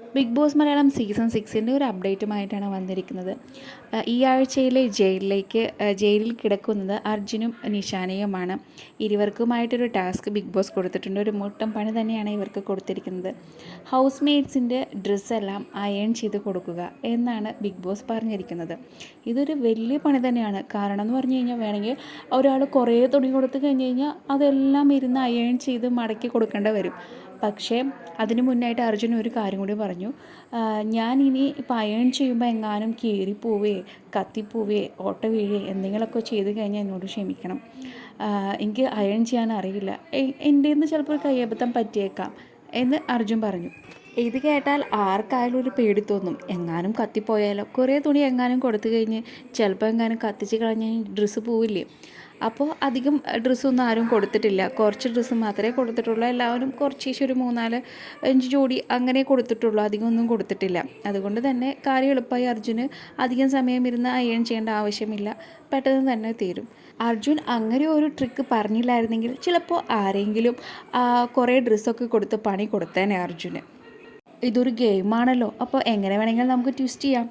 Big Boss Malayalam season സിക്സിന്റെ ഒരു അപ്ഡേറ്റുമായിട്ടാണ് വന്നിരിക്കുന്നത്. ഈ ആഴ്ചയിലെ ജയിലിലേക്ക് ജയിലിൽ കിടക്കുന്നത് അർജുനും നിഷാനയുമാണ്. ഇരുവർക്കുമായിട്ടൊരു ടാസ്ക് ബിഗ് ബോസ് കൊടുത്തിട്ടുണ്ട്. ഒരു മുട്ടം പണി തന്നെയാണ് ഇവർക്ക് കൊടുത്തിരിക്കുന്നത്. ഹൗസ് മെയ്റ്റ്സിന്റെ ഡ്രസ്സെല്ലാം അയൺ ചെയ്ത് കൊടുക്കുക എന്നാണ് ബിഗ് ബോസ് പറഞ്ഞിരിക്കുന്നത്. ഇതൊരു വലിയ പണി തന്നെയാണ്. കാരണം എന്ന് പറഞ്ഞു കഴിഞ്ഞാൽ വേണമെങ്കിൽ ഒരാൾ കുറേ തുണി കൊടുത്തു കഴിഞ്ഞ് കഴിഞ്ഞാൽ അതെല്ലാം ഇരുന്ന് അയൺ ചെയ്ത് മടക്കി കൊടുക്കേണ്ടി വരും. പക്ഷേ അതിനു മുന്നായിട്ട് അർജുൻ ഒരു കാര്യം കൂടി പറഞ്ഞു. ഞാൻ ഇനി അയൺ ചെയ്യുമ്പോൾ എങ്ങാനും കീറിപ്പോവേ കത്തിപ്പോവേ ഓട്ട വീഴേ എന്തെങ്കിലുമൊക്കെ ചെയ്ത് കഴിഞ്ഞാൽ എന്നോട് ക്ഷമിക്കണം. എനിക്ക് അയൺ ചെയ്യാൻ അറിയില്ല. എന്റെ നിന്ന് ചിലപ്പോൾ ഒരു കയ്യബദ്ധം പറ്റിയേക്കാം എന്ന് അർജുൻ പറഞ്ഞു. ഇത് കേട്ടാൽ ആർക്കായാലും ഒരു പേടി തോന്നും. എങ്ങാനും കത്തിപ്പോയാലോ? കുറേ തുണി എങ്ങാനും കൊടുത്തു കഴിഞ്ഞ് ചിലപ്പോൾ എങ്ങാനും കത്തിച്ച് കളഞ്ഞാൽ ഡ്രസ്സ് പോവില്ലേ? അപ്പോൾ അധികം ഡ്രസ്സൊന്നും ആരും കൊടുത്തിട്ടില്ല. കുറച്ച് ഡ്രസ്സ് മാത്രമേ കൊടുത്തിട്ടുള്ളൂ. എല്ലാവരും കുറച്ച് ഒരു മൂന്നാൽ അഞ്ച് ജോഡി അങ്ങനെ കൊടുത്തിട്ടുള്ളൂ. അധികം ഒന്നും കൊടുത്തിട്ടില്ല. അതുകൊണ്ട് തന്നെ കാര്യം എളുപ്പമായി അർജുന് അധികം സമയം ഇരുന്ന് അയൺ ചെയ്യേണ്ട ആവശ്യമില്ല. പെട്ടെന്ന് തന്നെ തീരും. അർജുൻ അങ്ങനെ ഒരു ട്രിക്ക് പറഞ്ഞില്ലായിരുന്നെങ്കിൽ ചിലപ്പോൾ ആരെങ്കിലും കുറേ ഡ്രസ്സൊക്കെ കൊടുത്ത് പണി കൊടുത്തേനെ അർജുന്. ഇതൊരു ഗെയിമാണല്ലോ. അപ്പോൾ എങ്ങനെ വേണമെങ്കിലും നമുക്ക് ട്വിസ്റ്റ് ചെയ്യാം.